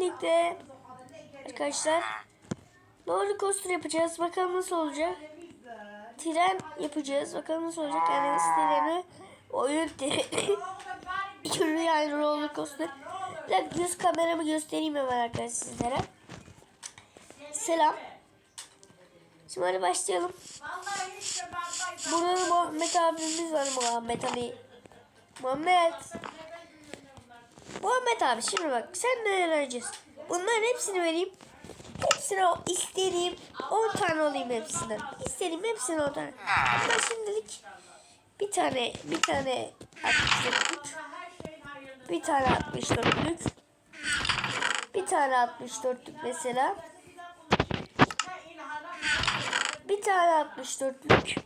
birlikte arkadaşlar roller coaster yapacağız. Bakalım nasıl olacak. Tren yapacağız. Bakalım nasıl olacak. Yani treni oyun treni yani roller coaster. Bir dakika yüz kameramı göstereyim hemen arkadaşlar sizlere. Selam. Şimdi hadi başlayalım. Burada da Muhammed abimiz var Muhammed Ali. Muhammed. Muhammed abi şimdi bak sen ne öğreneceğiz? Bunların hepsini vereyim. Hepsine o istediğim 10 tane olayım hepsinden. İstediğim hepsine 10 tane. Ama şimdilik bir tane bir tane 64'lük. Bir tane 64'lük. Bir tane 64'lük mesela. Bir tane 64'lük.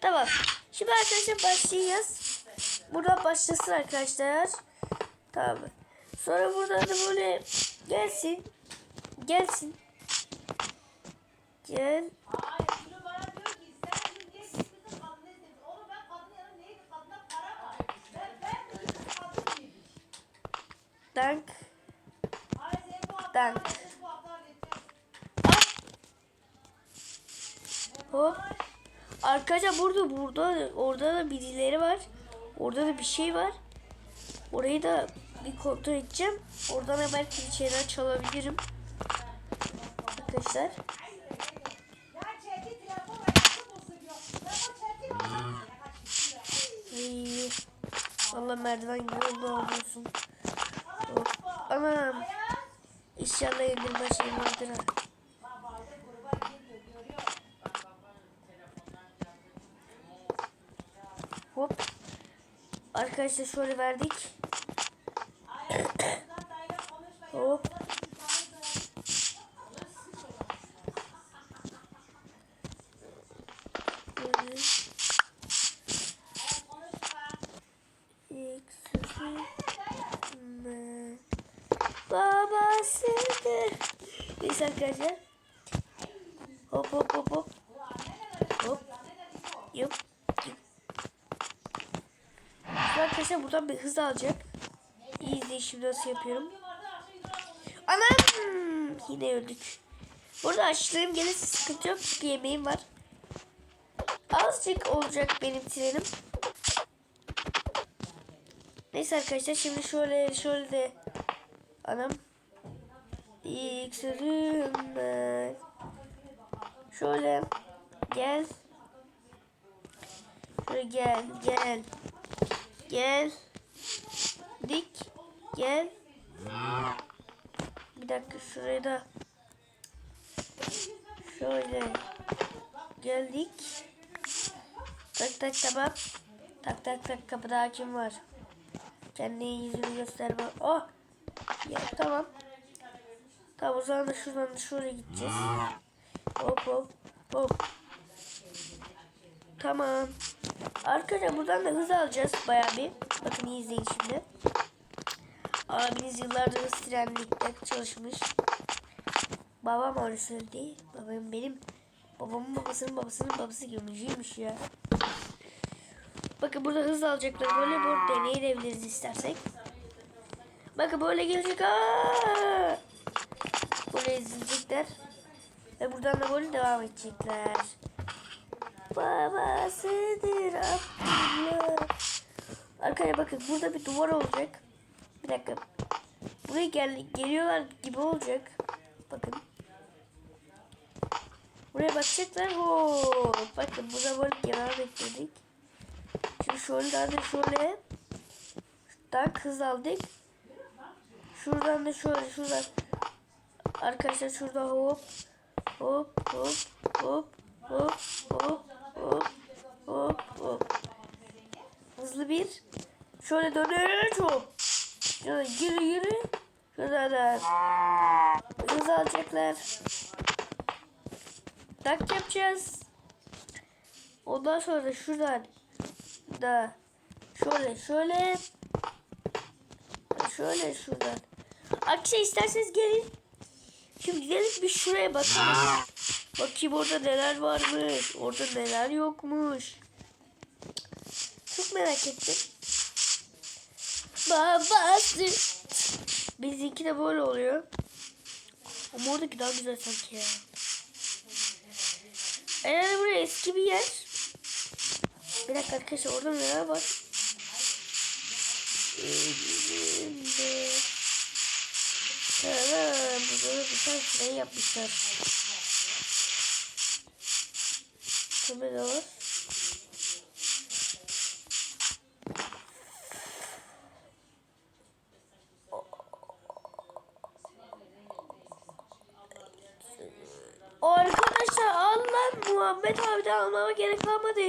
Tamam. Şimdi arkadaşlar başlayacağız. Buradan başlasın arkadaşlar. Tamam. Sonra buradan da böyle gelsin. Gelsin. Gel. Dank. Dank. Hop. Arkadaşlar burada burada orada da birileri var. Orada da bir şey var. Orayı da bir kontrol edeceğim. Oradan da belki bir şeyler çalabilirim. Arkadaşlar. Ay, Valla merdiven gibi oldu olsun. Hop. Anam. İnşallah indirme şey vardır ha. Hop. Arkadaşlar şöyle verdik. Hop. Böyle. Eksizme. Babasıdır. Neyse arkadaşlar. Hop hop hop hop. Hop. Yup. Arkadaşlar buradan bir hız alacak. İyi izleyin şimdi nasıl yapıyorum. Anam! Yine öldük. Burada açlığım gelirse sıkıntı yok çünkü yemeğim var. Azıcık olacak benim trenim. Neyse arkadaşlar şimdi şöyle şöyle de anam ben. Şöyle gel. Şöyle gel gel. Gel. Dik. Gel. Bir dakika şuraya da şöyle geldik. Tak tak tamam. Tak tak tak kapıda hakim var. Kendine yüzünü göster bak. Oh. Ya tamam. Tamam o zaman da şuradan da şuraya gideceğiz. Hop hop hop. Tamam. Arkadaşlar buradan da hız alacağız bayağı bir. Bakın iyi izleyin şimdi. Abiniz yıllardır hız trenlikte çalışmış. Babam öyle söyledi. Babam benim babamın babasının babasının babası gömücüymüş ya. Bakın burada hız alacaklar. Böyle bu deneyebiliriz istersek. Bakın böyle gelecek. Aa! Böyle izleyecekler. Ve buradan da böyle devam edecekler. Babasıdır Abdullah. Arkaya bakın burada bir duvar olacak. Bir dakika. Buraya gel geliyorlar gibi olacak. Bakın. Buraya bakacaklar. Oo, bakın burada böyle kenar bekledik. Şimdi şöyle de şöyle. Şuradan kız aldık. Şuradan da şöyle şuradan. Arkadaşlar şurada hop. Hop hop hop hop hop hop hop hop. Hızlı bir. Şöyle dönüyoruz hop. Şöyle yürü yürü. Şuradan da. Hız alacaklar. Tak yapacağız. Ondan sonra da şuradan da şöyle şöyle şöyle şuradan. Akşam isterseniz gelin. Şimdi gelin bir şuraya bakalım. Bakayım orada neler varmış. Orada neler yokmuş. Çok merak ettim. Babası. Bizimki de böyle oluyor. Ama oradaki daha güzel sanki ya. Eğer buraya eski bir yer. Bir dakika arkadaşlar orada neler var? Elimde. Burada bir tane tren yapmışlar. Var. Arkadaşlar Allah Muhammed abiden almama gerek kalmadı.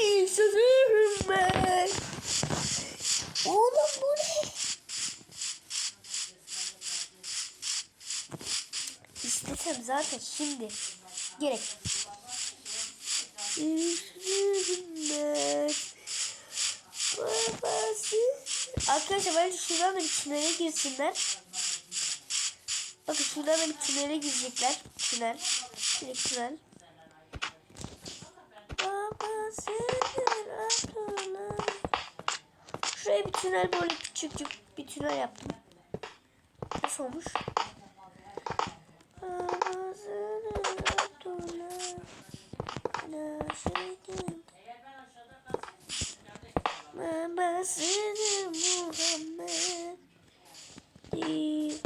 İyi sözüm ben. Oğlum bu ne? İstesem zaten şimdi gerek. Arkadaşlar bence şuradan da bir tünele girsinler. Bakın şuradan da bir tünele girecekler. Tünel. Direkt tünel. Şuraya bir tünel böyle küçük bir tünel yaptım. Nasıl olmuş? Babası. Abdullah. Naşedim. Babası Muhammed. İyi,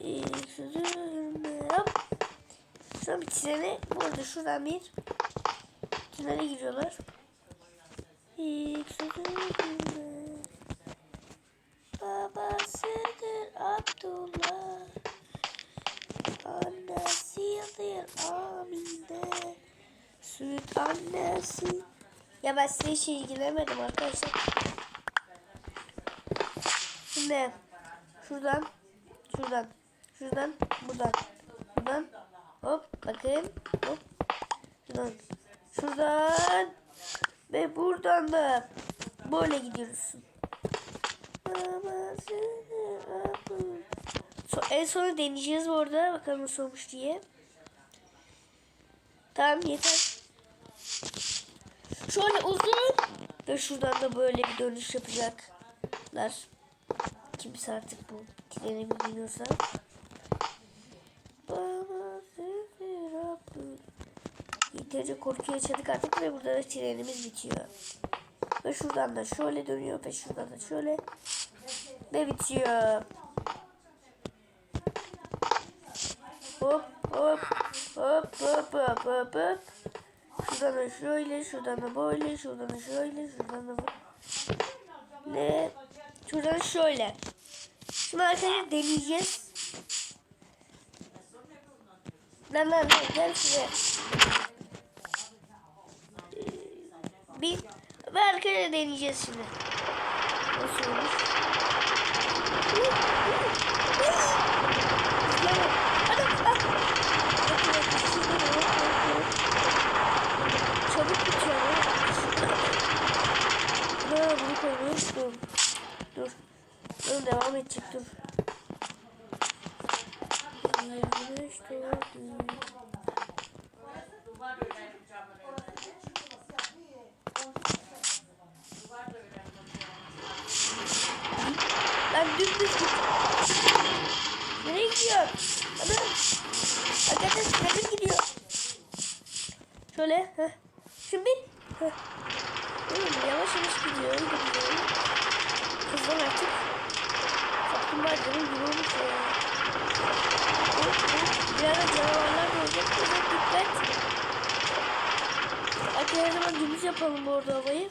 iyi sözüm. Hop. Şuradan bir trene, bu arada şuradan bir tünele giriyorlar. İlk sözüm. Babasıdır Abdullah. Annesidir Amine. Süt annesi. Ya ben size hiç ilgilenemedim arkadaşlar. Şimdi şuradan, şuradan, şuradan, buradan, buradan, hop bakın, hop, şuradan, şuradan ve buradan da böyle gidiyorsun. So, en sonra deneyeceğiz bu arada bakalım nasıl olmuş diye. Tamam yeter. Şöyle uzun ve şuradan da böyle bir dönüş yapacaklar. Kimse artık bu treni bilmiyorsa. Yeterince korku yaşadık artık ve burada da trenimiz bitiyor. Ve şuradan da şöyle dönüyor ve şuradan da şöyle ve bitiyor. Hop hop hop hop hop hop hop. Şuradan da şöyle, şuradan da böyle, şuradan da şöyle, şuradan da böyle. Şuradan şöyle. Şimdi arkadaşlar deneyeceğiz. Lan lan lan gel şuraya. Ee, Bir ve arkadaşlar deneyeceğiz şimdi. Nasıl olmuş? Çabuk bitiyor. Ha bunu koymayı dur. Dur. Dur devam edecek dur. Güneş dümdüz git. Nereye gidiyor? Ana. Arkadaşlar trenim gidiyor. Şöyle. Heh. Şimdi. Heh. Yavaş yavaş gidiyor. Hızlan artık. Kaplumbağa canım gibi olmuş ya. Bir ara canavarlar da olacak. Dikkat. Hadi her zaman gündüz yapalım bu arada havayı.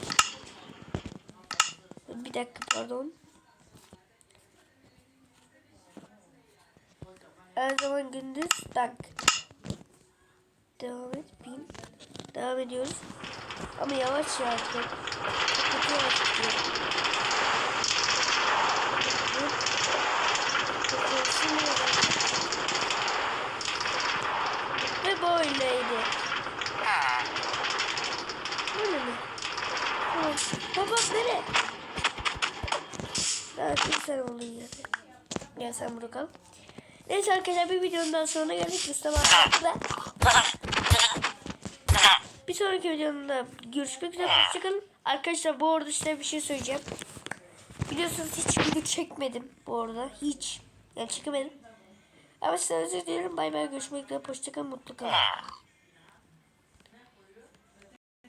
Bir dakika pardon. Her zaman gündüz dank. Devam et. Bin. Devam ediyoruz. Ama yavaş ya. Çok, çok yavaş gidiyor. Çok. Ve böyleydi. Böyle mi? Tamam. Baba nereye? Evet, sen oldun yerde. Gel sen burada kal. Neyse arkadaşlar bir videonun daha sonuna geldik. Mustafa arkadaşlar. Bir sonraki videomda görüşmek üzere. Hoşçakalın. Arkadaşlar bu arada size bir şey söyleyeceğim. Biliyorsunuz hiç video çekmedim bu arada. Hiç. Yani çekemedim. Ama size özür dilerim. Bay bay görüşmek üzere. Hoşçakalın. Mutlu kalın.